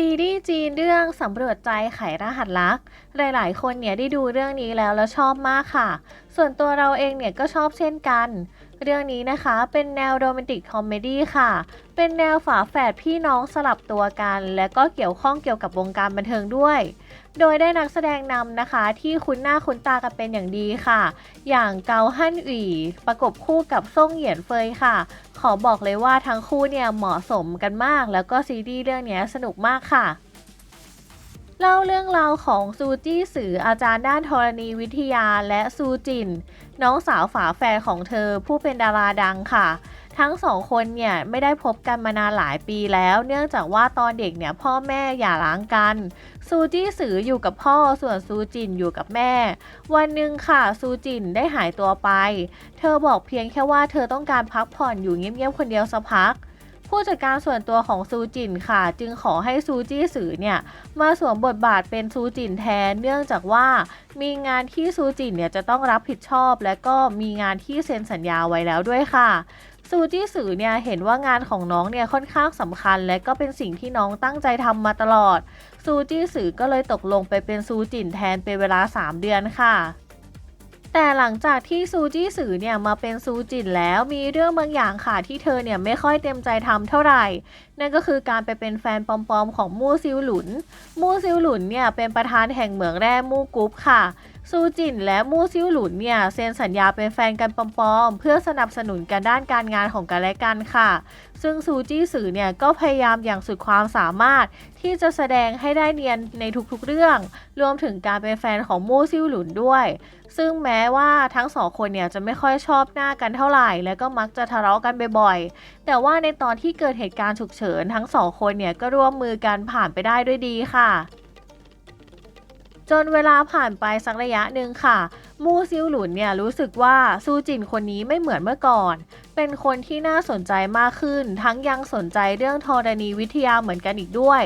ซีรีส์จีนเรื่องสำรวจใจไขรหัสลัก หลาย ๆ คนเนี่ยได้ดูเรื่องนี้แล้วแล้วชอบมากค่ะ ส่วนตัวเราเองเนี่ยก็ชอบเช่นกัน เรื่องนี้นะคะเป็นแนวโรแมนติกคอมเมดี้ค่ะ เป็นแนวฝาแฝดพี่น้องสลับตัวกัน และก็เกี่ยวข้องเกี่ยวกับวงการบันเทิงด้วย โดยได้นักแสดงนำนะคะ ที่คุ้นหน้าคุ้นตากันเป็นอย่างดีค่ะ อย่างเกาฮั่นหวี่ประกบคู่กับซ่งเหยียนเฟยค่ะ ขอบอกเลยว่าทั้งคู่เนี่ยเหมาะสมกันมาก แล้วก็ซีรีส์เรื่องนี้สนุกมากค่ะ เล่าเรื่องราวของซูจี้สืออาจารย์ด้านธรณีวิทยาและซูจิน น้องสาวฝาแฝดของเธอผู้เป็นดาราดังค่ะ ทั้งสองคนเนี่ยไม่ได้พบกันมานานหลายปีแล้ว เนื่องจากว่าตอนเด็กเนี่ยพ่อแม่หย่าร้างกัน ซูจี้สืออยู่กับพ่อส่วนซูจินอยู่กับแม่ วันหนึ่งค่ะซูจินได้หายตัวไป เธอบอกเพียงแค่ว่าเธอต้องการพักผ่อนอยู่เงียบๆคนเดียวสักพัก ผู้จัดการส่วนตัวของซูจินค่ะ จึงขอให้ซูจี้สือเนี่ยมาสวมบทบาทเป็นซูจินแทน เนื่องจากว่ามีงานที่ซูจินเนี่ยจะต้องรับผิดชอบ และก็มีงานที่เซ็นสัญญาไว้แล้วด้วยค่ะซูจี้สือเนี่ยเห็นว่างานของน้องเนี่ยค่อนข้างสำคัญ และก็เป็นสิ่งที่น้องตั้งใจทำมาตลอดซูจี้สือก็เลยตกลงไปเป็นซูจินแทนเป็นเวลา 3 เดือนค่ะ แต่หลังจากที่ซูจี้สือเนี่ยมาเป็นซูจินแล้วมีเรื่องบางอย่างค่ะที่เธอเนี่ยไม่ค่อยเต็มใจทำเท่าไหร่ นั่นก็คือการไปเป็นแฟนปลอมๆของมู่ซิวหลุน มู่ซิวหลุนเนี่ยเป็นประธานแห่งเหมืองแร่มู่กรุ๊ปค่ะ ซูจินและมู่ซิวหลุนเนี่ยเซ็นสัญญาเป็นแฟนกันปลอมๆ เพื่อสนับสนุนกันด้านการงานของกันและกันค่ะ ซึ่งซูจี้สือเนี่ยก็พยายามอย่างสุดความสามารถที่จะแสดงให้ได้เนียนในทุกๆเรื่อง รวมถึงการเป็นแฟนของมู่ซิวหลุนด้วย ซึ่งแม้ว่าทั้งสองคนเนี่ยจะไม่ค่อยชอบหน้ากันเท่าไหร่ และก็มักจะทะเลาะกันบ่อยๆ แต่ว่าในตอนที่เกิดเหตุการณ์ฉุกเฉินทั้งสองคนเนี่ยก็ร่วมมือกันผ่านไปได้ด้วยดีค่ะ จนเวลาผ่านไปสักระยะหนึ่งค่ะ มูซิวหลุนเนี่ยรู้สึกว่าซูจินคนนี้ไม่เหมือนเมื่อก่อน เป็นคนที่น่าสนใจมากขึ้น ทั้งยังสนใจเรื่องธรณีวิทยาเหมือนกันอีกด้วย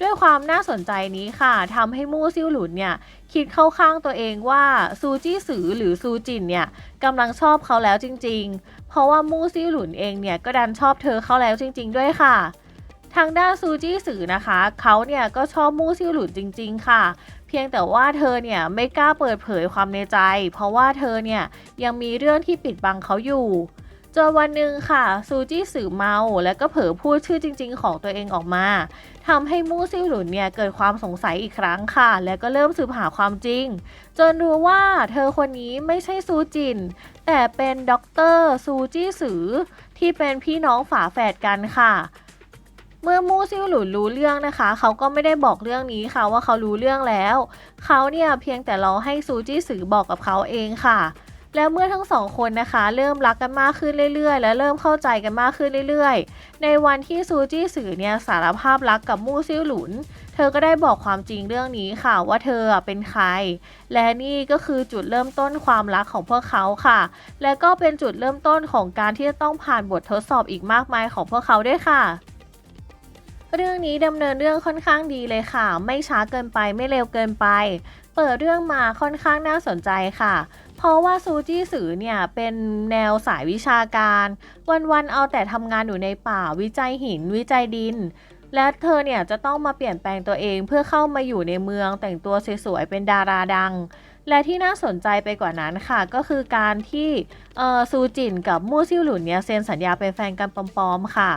ด้วยความน่าสนใจนี้ค่ะทำให้มู่ซิวหลุนเนี่ยคิดเข้าข้างตัวเองว่าซูจี้สือหรือซูจินเนี่ยกำลังชอบเขาแล้วจริง ๆ เพราะว่ามู่ซิวหลุนเองเนี่ยก็ดันชอบเธอเขาแล้วจริง ๆ ด้วยค่ะ ทางด้านซูจี้สือนะคะ เขาเนี่ยก็ชอบมู่ซิวหลุนจริง ๆ ค่ะ เพียงแต่ว่าเธอเนี่ยไม่กล้าเปิดเผยความในใจ เพราะว่าเธอเนี่ยยังมีเรื่องที่ปิดบังเขาอยู่จนวันหนึ่งค่ะซูจี้สือเมาแล้วก็เผลอพูดชื่อจริง ๆ ของตัวเองออกมาทำให้มู่ซิ่วหลุนเนี่ยเกิดความสงสัยอีกครั้งค่ะ แล้วก็เริ่มสืบหาความจริง จนรู้ว่าเธอคนนี้ไม่ใช่ซูจิน แต่เป็นด็อกเตอร์ซูจี้สือที่เป็นพี่น้องฝาแฝดกันค่ะ เมื่อมู่ซิ่วหลุนรู้เรื่องนะคะ เขาก็ไม่ได้บอกเรื่องนี้ค่ะว่าเขารู้เรื่องแล้ว เขาเนี่ยเพียงแต่รอให้ซูจี้สือบอกกับเขาเองค่ะ แล้วเมื่อทั้งสองคนนะคะ เริ่มรักกันมากขึ้นเรื่อยๆ และเริ่มเข้าใจกันมากขึ้นเรื่อยๆ ในวันที่ซูจี้สือเนี่ยสารภาพรักกับมู่ซิ่วหลุน เธอก็ได้บอกความจริงเรื่องนี้ค่ะว่าเธอเป็นใคร และนี่ก็คือจุดเริ่มต้นความรักของพวกเขาค่ะ และก็เป็นจุดเริ่มต้นของการที่จะต้องผ่านบททดสอบอีกมากมายของพวกเขาด้วยค่ะ เรื่องนี้ดำเนินเรื่องค่อนข้างดีเลยค่ะ ไม่ช้าเกินไปไม่เร็วเกินไป เปิดเรื่องมาค่อนข้างน่าสนใจค่ะ เพราะว่าซูจี้สือเนี่ยเป็นแนวสายวิชาการ วันๆเอาแต่ทำงานอยู่ในป่าวิจัยหิน วิจัยดิน และเธอเนี่ยจะต้องมาเปลี่ยนแปลงตัวเองเพื่อเข้ามาอยู่ในเมืองแต่งตัวสวยๆเป็นดาราดัง และที่น่าสนใจไปกว่านั้นค่ะ ก็คือการที่ซูจินกับมู่ซิ่วหลุนเนี่ยเซ็นสัญญาเป็นแฟนกันปลอมๆค่ะ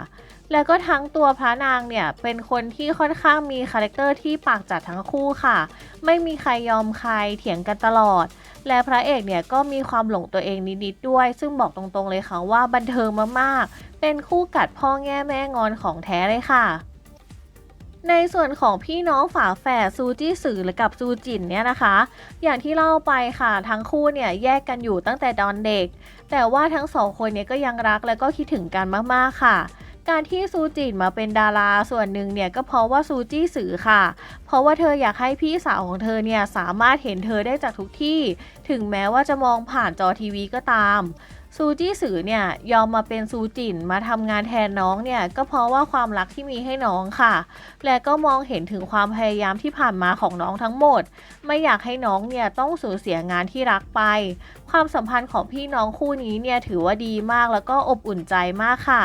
แล้วก็ทั้งตัวพระนางเนี่ยเป็นคนที่ค่อนข้างมีคาแรคเตอร์ที่ปากจัดทั้งคู่ค่ะ ไม่มีใครยอมใครเถียงกันตลอด และพระเอกเนี่ยก็มีความหลงตัวเองนิดๆด้วย ซึ่งบอกตรงๆเลยค่ะว่าบันเทิงมากๆ เป็นคู่กัดพ่อแง่แม่งอนของแท้เลยค่ะในส่วนของพี่น้องฝาแฝดซูจี้สือกับซูจินเนี่ยนะคะ อย่างที่เล่าไปค่ะทั้งคู่เนี่ยแยกกันอยู่ตั้งแต่ตอนเด็ก แต่ว่าทั้งสองคนเนี่ยก็ยังรักและก็คิดถึงกันมากๆค่ะ การที่ซูจินมาเป็นดาราส่วนหนึ่งเนี่ยก็เพราะว่าซูจี้สือค่ะ เพราะว่าเธออยากให้พี่สาวของเธอเนี่ยสามารถเห็นเธอได้จากทุกที่ ถึงแม้ว่าจะมองผ่านจอทีวีก็ตามซูจี้สือเนี่ยยอมมาเป็นซูจินมาทำงานแทนน้องเนี่ยก็เพราะว่าความรักที่มีให้น้องค่ะ และก็มองเห็นถึงความพยายามที่ผ่านมาของน้องทั้งหมด ไม่อยากให้น้องเนี่ยต้องสูญเสียงานที่รักไป ความสัมพันธ์ของพี่น้องคู่นี้เนี่ยถือว่าดีมากแล้วก็อบอุ่นใจมากค่ะ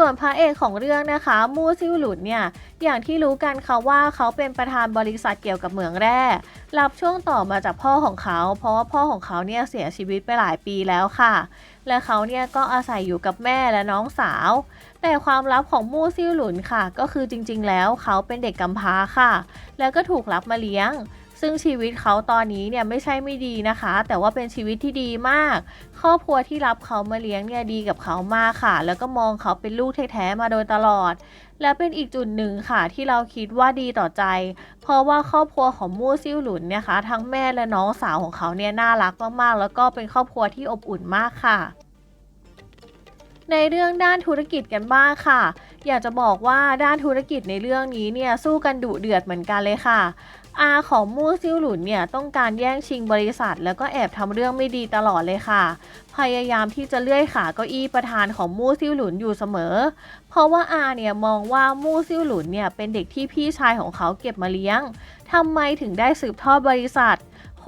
ส่วนพระเอกของเรื่องนะคะ มูซิวหลุนเนี่ย อย่างที่รู้กันค่ะว่าเขาเป็นประธานบริษัทเกี่ยวกับเหมืองแร่ รับช่วงต่อมาจากพ่อของเขา เพราะว่าพ่อของเขาเนี่ยเสียชีวิตไปหลายปีแล้วค่ะ และเขาเนี่ยก็อาศัยอยู่กับแม่และน้องสาว แต่ความลับของมู่ซิ่วหลุนค่ะ ก็คือจริงๆ แล้วเขาเป็นเด็กกำพร้าค่ะ แล้วก็ถูกรับมาเลี้ยง ซึ่งชีวิตเขาตอนนี้เนี่ยไม่ใช่ไม่ดีนะคะ แต่ว่าเป็นชีวิตที่ดีมาก ครอบครัวที่รับเขามาเลี้ยงเนี่ยดีกับเขามากค่ะ แล้วก็มองเขาเป็นลูกแท้ๆมาโดยตลอด และเป็นอีกจุดหนึ่งค่ะที่เราคิดว่าดีต่อใจ เพราะว่าครอบครัวของมู่ซิ่วหลุนเนี่ยคะทั้งแม่และน้องสาวของเขาเนี่ยน่ารักมากๆ แล้วก็เป็นครอบครัวที่อบอุ่นมากค่ะในเรื่องด้านธุรกิจกันบ้างค่ะ อยากจะบอกว่าด้านธุรกิจในเรื่องนี้เนี่ยสู้กันดุเดือดเหมือนกันเลยค่ะอาของมู่ซิ่วหลุนเนี่ยต้องการแย่งชิงบริษัท แล้วก็แอบทำเรื่องไม่ดีตลอดเลยค่ะ พยายามที่จะเลื่อยขาเก้าอี้ประธานของมู่ซิ่วหลุนอยู่เสมอ เพราะว่าอาเนี่ยมองว่ามู่ซิ่วหลุนเนี่ยเป็นเด็กที่พี่ชายของเขาเก็บมาเลี้ยงทำไมถึงได้สืบทอดบริษัท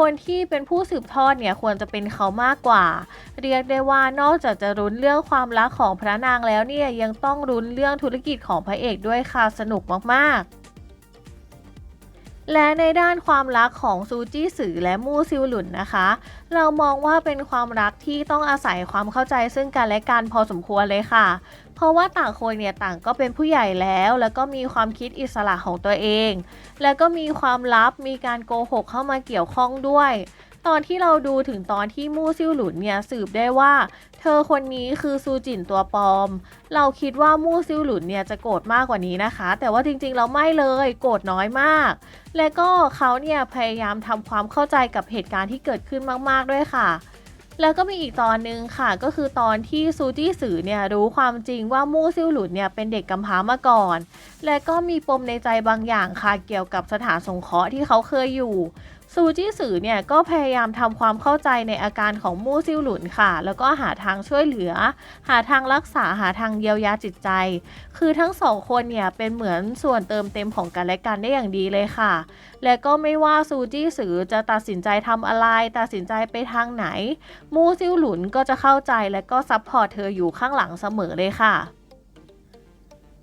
คนที่เป็นผู้สืบทอดเนี่ยควรจะเป็นเขามากกว่า เรียกได้ว่านอกจากจะรุ้นเรื่องความรักของพระนางแล้วเนี่ยยังต้องรุ้นเรื่องธุรกิจของพระเอกด้วยค่ะสนุกมากๆ และในด้านความรักของซูจี้สือและมู่ซิวหลุนนะคะ เรามองว่าเป็นความรักที่ต้องอาศัยความเข้าใจซึ่งกันและกันพอสมควรเลยค่ะ เพราะว่าต่างคนเนี่ยต่างก็เป็นผู้ใหญ่แล้ว แล้วก็มีความคิดอิสระของตัวเอง แล้วก็มีความลับมีการโกหกเข้ามาเกี่ยวข้องด้วย ตอนที่เราดูถึงตอนที่มู่ซิ่วหลุนเนี่ยสืบได้ว่า เธอคนนี้คือซูจินตัวปลอม เราคิดว่ามู่ซิ่วหลุนเนี่ยจะโกรธมากกว่านี้นะคะ แต่ว่าจริงๆเราไม่เลยโกรธน้อยมาก และก็เขาเนี่ยพยายามทำความเข้าใจกับเหตุการณ์ที่เกิดขึ้นมากๆด้วยค่ะแล้วก็มีอีกตอนหนึ่งค่ะ ก็คือตอนที่ซูจี้สือเนี่ยรู้ความจริงว่ามู่ซิ่วหลุนเนี่ยเป็นเด็กกำพร้ามาก่อน และก็มีปมในใจบางอย่างค่ะเกี่ยวกับสถานสงเคราะห์ที่เขาเคยอยู่ ซูจี้สือเนี่ยก็พยายามทำความเข้าใจในอาการของมู่ซิ่วหลุนค่ะ แล้วก็หาทางช่วยเหลือ หาทางรักษาหาทางเยียวยาจิตใจ คือทั้งสองคนเนี่ยเป็นเหมือนส่วนเติมเต็มของกันและกันได้อย่างดีเลยค่ะ และก็ไม่ว่าซูจี้สือจะตัดสินใจทำอะไร ตัดสินใจไปทางไหน มู่ซิ่วหลุนก็จะเข้าใจและก็ซัพพอร์ตเธออยู่ข้างหลังเสมอเลยค่ะ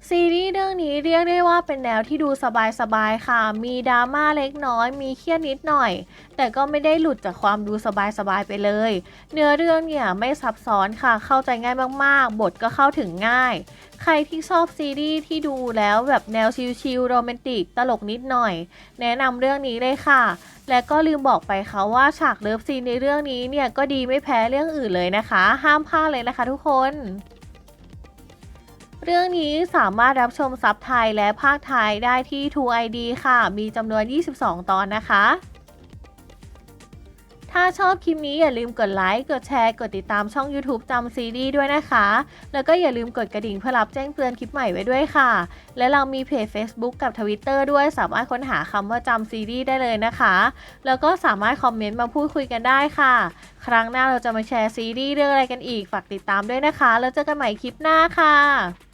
ซีรีส์เรื่องนี้เรียกได้ว่าเป็นแนวที่ดูสบายๆค่ะ มีดราม่าเล็กน้อย มีเครียดนิดหน่อย แต่ก็ไม่ได้หลุดจากความดูสบายๆไปเลย เนื้อเรื่องเนี่ยไม่ซับซ้อนค่ะ เข้าใจง่ายมากๆ บทก็เข้าถึงง่าย ใครที่ชอบซีรีส์ที่ดูแล้วแบบแนวชิลๆโรแมนติกตลกนิดหน่อย แนะนำเรื่องนี้เลยค่ะ และก็ลืมบอกไปค่ะว่าฉากเลิฟซีนในเรื่องนี้เนี่ยก็ดีไม่แพ้เรื่องอื่นเลยนะคะ ห้ามพลาดเลยนะคะทุกคน เรื่องนี้สามารถรับชมซับไทยและภาคไทยได้ที่ True ID ค่ะ มีจำนวน 22 ตอนนะคะ ถ้าชอบคลิปนี้อย่าลืมกดไลค์ กดแชร์ กดติดตามช่อง YouTube จำซีรีส์ด้วยนะคะ แล้วก็อย่าลืมกดกระดิ่งเพื่อรับแจ้งเตือนคลิปใหม่ไว้ด้วยค่ะ และเรามีเพจ Facebook กับ Twitter ด้วยสามารถค้นหาคำว่าจำซีรีส์ได้เลยนะคะ แล้วก็สามารถคอมเมนต์มาพูดคุยกันได้ค่ะ ครั้งหน้าเราจะมาแชร์ซีรีส์เรื่องอะไรกันอีกฝากติดตามด้วยนะคะ แล้วเจอกันใหม่คลิปหน้าค่ะ